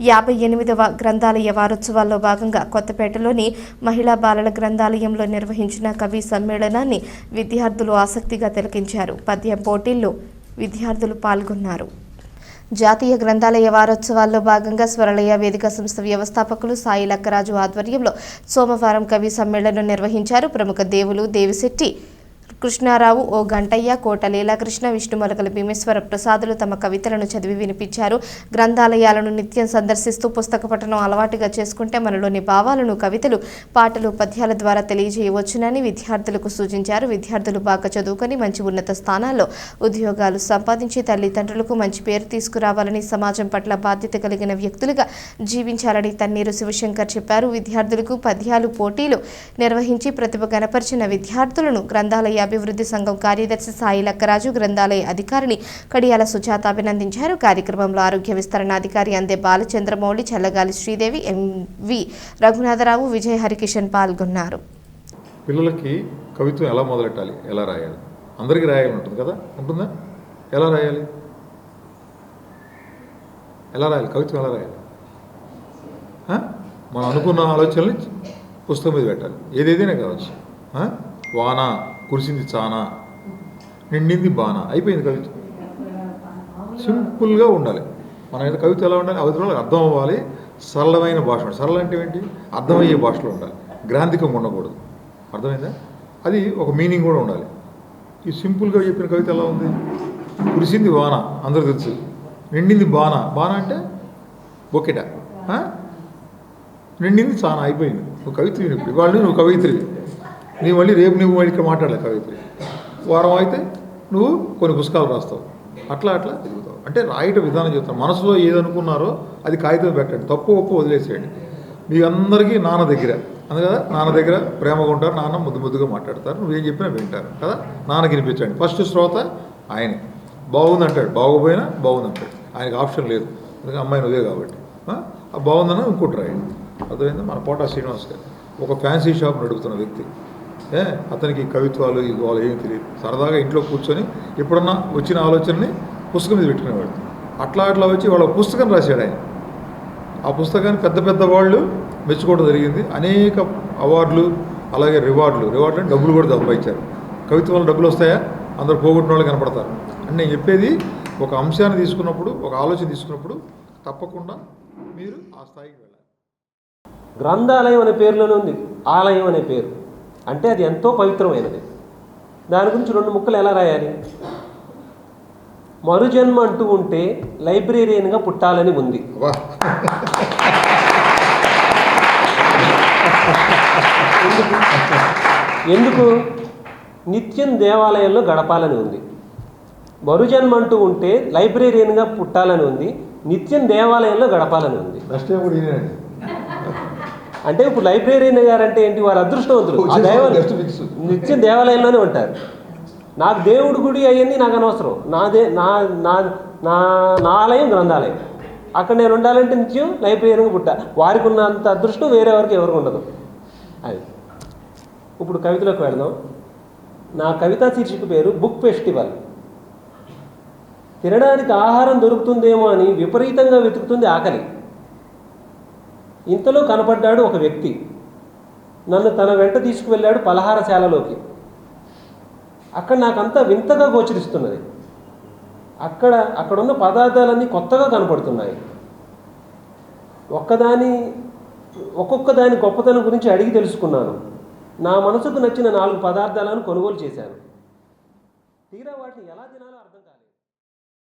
యాభై ఎనిమిదవ గ్రంథాలయ వారోత్సవాల్లో భాగంగా కొత్తపేటలోని మహిళా బాలల గ్రంథాలయంలో నిర్వహించిన కవి సమ్మేళనాన్ని విద్యార్థులు ఆసక్తిగా తిలకించారు. పద్యం పోటీల్లో విద్యార్థులు పాల్గొన్నారు. జాతీయ గ్రంథాలయ వారోత్సవాల్లో భాగంగా స్వరలయ వేదిక సంస్థ వ్యవస్థాపకులు సాయి లక్కరాజు ఆధ్వర్యంలో సోమవారం కవి సమ్మేళనం నిర్వహించారు. ప్రముఖ దేవులు దేవిశెట్టి కృష్ణారావు ఓ గంటయ్య కోట లీలాకృష్ణ విష్ణుమలకల భీమేశ్వర ప్రసాదులు తమ కవితలను చదివి వినిపించారు. గ్రంథాలయాలను నిత్యం సందర్శిస్తూ పుస్తక పఠనం అలవాటుగా చేసుకుంటే మనలోని భావాలను కవితలు పాటలు పద్యాల ద్వారా తెలియజేయవచ్చునని విద్యార్థులకు సూచించారు. విద్యార్థులు బాగా చదువుకొని మంచి ఉన్నత స్థానాల్లో ఉద్యోగాలు సంపాదించి తల్లిదండ్రులకు మంచి పేరు తీసుకురావాలని సమాజం పట్ల బాధ్యత కలిగిన వ్యక్తులుగా జీవించాలని తన్నీరు శివశంకర్ చెప్పారు. విద్యార్థులకు పద్యాలు పోటీలు నిర్వహించి ప్రతిభ కనపరిచిన విద్యార్థులను గ్రంథాలయ అభివృద్ధి సంఘం కార్యదర్శి సాయి లక్కరాజు గ్రంథాలయ అధికారిని కడియాల సుజాత అభినందించారు. కార్యక్రమంలో ఆరోగ్య విస్తరణ అధికారి అందే బాలచంద్రమౌళి చల్లగాలి శ్రీదేవి ఎంవి రఘునాథరావు విజయ హరికిషన్ పాల్గొన్నారు. పిల్లలకి కవిత్వం ఎలా మొదలెట్టాలి? ఎలా రాయాలి? అందరికీ రాయాలి ఉంటుంది కదా? ఉంటుందా? ఎలా రాయాలి? ఎలా రాయాలి? కవిత్వం ఎలా రాయాలి? మనం అనుకున్న ఆలోచనలు పుస్తకం మీద పెట్టాలి. ఏదేదైనా కావచ్చు. ఆ? వాన కురిసింది చానా. నిండింది బాణ. అయిపోయింది కవిత. సింపుల్గా ఉండాలి. మన మీద కవిత ఎలా ఉండాలి? అవతల అర్థం అవ్వాలి. సరళమైన భాష. సరళ అంటే ఏంటి? అర్థమయ్యే భాషలో ఉండాలి. గ్రాంధికంగా ఉండకూడదు. అర్థమైందా? అది ఒక మీనింగ్ కూడా ఉండాలి. ఈ సింపుల్గా చెప్పిన కవిత ఎలా ఉంది? కురిసింది వాన. అందరూ తెలుసు. నిండింది బాణ. బాణ అంటే బొకెట నిండింది చాలా అయిపోయింది. నువ్వు కవిత్రి ఇప్పుడు. ఇవాళ నువ్వు కవిత్రి. నీ మళ్ళీ రేపు నువ్వు మళ్ళీ ఇక్కడ మాట్లాడలే కవిత్రి వారం అయితే నువ్వు కొన్ని పుస్తకాలు రాస్తావు. అట్లా అట్లా తిరుగుతావు. అంటే రాయట విధానం చెప్తాను. మనసులో ఏదనుకున్నారో అది కాగితం పెట్టండి. తప్పు ఒప్పు వదిలేసేయండి. మీ అందరికీ నాన్న దగ్గర. అందుకదా నాన్న దగ్గర ప్రేమగా ఉంటారు నాన్న ముద్దు ముద్దుగా మాట్లాడతారు. నువ్వేం చెప్పినా వింటారు. కదా నాన్నకి వినిపించండి ఫస్ట్ శ్రోత ఆయనే. బాగుంది అంటాడు బాగోపోయినా బాగుంది అంటాడు ఆయనకి ఆప్షన్ లేదు. అందుకే అమ్మాయి నువ్వే కాబట్టి. బాగుందని ఇంకోటి రాయండి. అర్థమైందా? మన పోటా శ్రీనివాస్ గారు. ఒక ఫ్యాన్సీ షాప్ నడుపుతున్న వ్యక్తి. ఏ అతనికి కవిత్వాలు ఈ ఏమీ తెలియదు. సరదాగా ఇంట్లో కూర్చొని ఎప్పుడన్నా వచ్చిన ఆలోచనని పుస్తకం మీద పెట్టుకునేవాడు. అట్లా అట్లా వచ్చి వాళ్ళ పుస్తకం రాశాడు ఆయన. ఆ పుస్తకాన్ని పెద్ద పెద్ద వాళ్ళు మెచ్చుకోవడం జరిగింది. అనేక అవార్డులు అలాగే రివార్డులు. రివార్డులు అంటే డబ్బులు కూడా సంపాదించారు కవిత్వాలు డబ్బులు వస్తాయా? అందరు పోగొట్టిన వాళ్ళు కనపడతారు. అంటే నేను చెప్పేది ఒక అంశాన్ని తీసుకున్నప్పుడు ఒక ఆలోచన తీసుకున్నప్పుడు తప్పకుండా మీరు ఆ స్థాయికి వెళ్ళాలి. గ్రంథాలయం అనే పేరులోనే ఉంది. ఆలయం అనే పేరు. అంటే అది ఎంతో పవిత్రమైనది. దాని గురించి రెండు ముక్కలు ఎలా రాయాలి? మరుజన్మ అంటూ ఉంటే లైబ్రేరియన్గా పుట్టాలని ఉంది. ఎందుకు? నిత్యం దేవాలయంలో గడపాలని ఉంది. మరుజన్మ అంటూ ఉంటే లైబ్రేరియన్గా పుట్టాలని ఉంది. నిత్యం దేవాలయంలో గడపాలని ఉంది. అంటే ఇప్పుడు లైబ్రేరియన్ గారంటే ఏంటి? వారు అదృష్టవంతులు. నిత్యం దేవాలయంలోనే ఉంటారు. నాకు దేవుడి గుడి అవన్నీ నాకు అనవసరం. నాదే నా నా నా నా ఆలయం గ్రంథాలయం. అక్కడ నేను ఉండాలంటే నిత్యం లైబ్రేరియన్గా పుట్టా. వారికి ఉన్నంత అదృష్టం వేరే వారికి ఎవరికి ఉండదు. అది. ఇప్పుడు కవితలోకి వెళదాం. నా కవితా శీర్షిక పేరు బుక్ ఫెస్టివల్. తినడానికి ఆహారం దొరుకుతుందేమో అని విపరీతంగా వెతుకుతుంది ఆకలి. ఇంతలో కనపడ్డాడు ఒక వ్యక్తి. నన్ను తన వెంట తీసుకువెళ్ళాడు పలహారశాలలోకి అక్కడ నాకంతా వింతగా గోచరిస్తున్నది. అక్కడ అక్కడున్న పదార్థాలన్నీ కొత్తగా కనపడుతున్నాయి. ఒక్కదాని ఒక్కొక్క దాని గొప్పతనం గురించి అడిగి తెలుసుకున్నాను. నా మనసుకు నచ్చిన నాలుగు పదార్థాలను కొనుగోలు చేశాను. తీరా వాటిని ఎలా తినాలి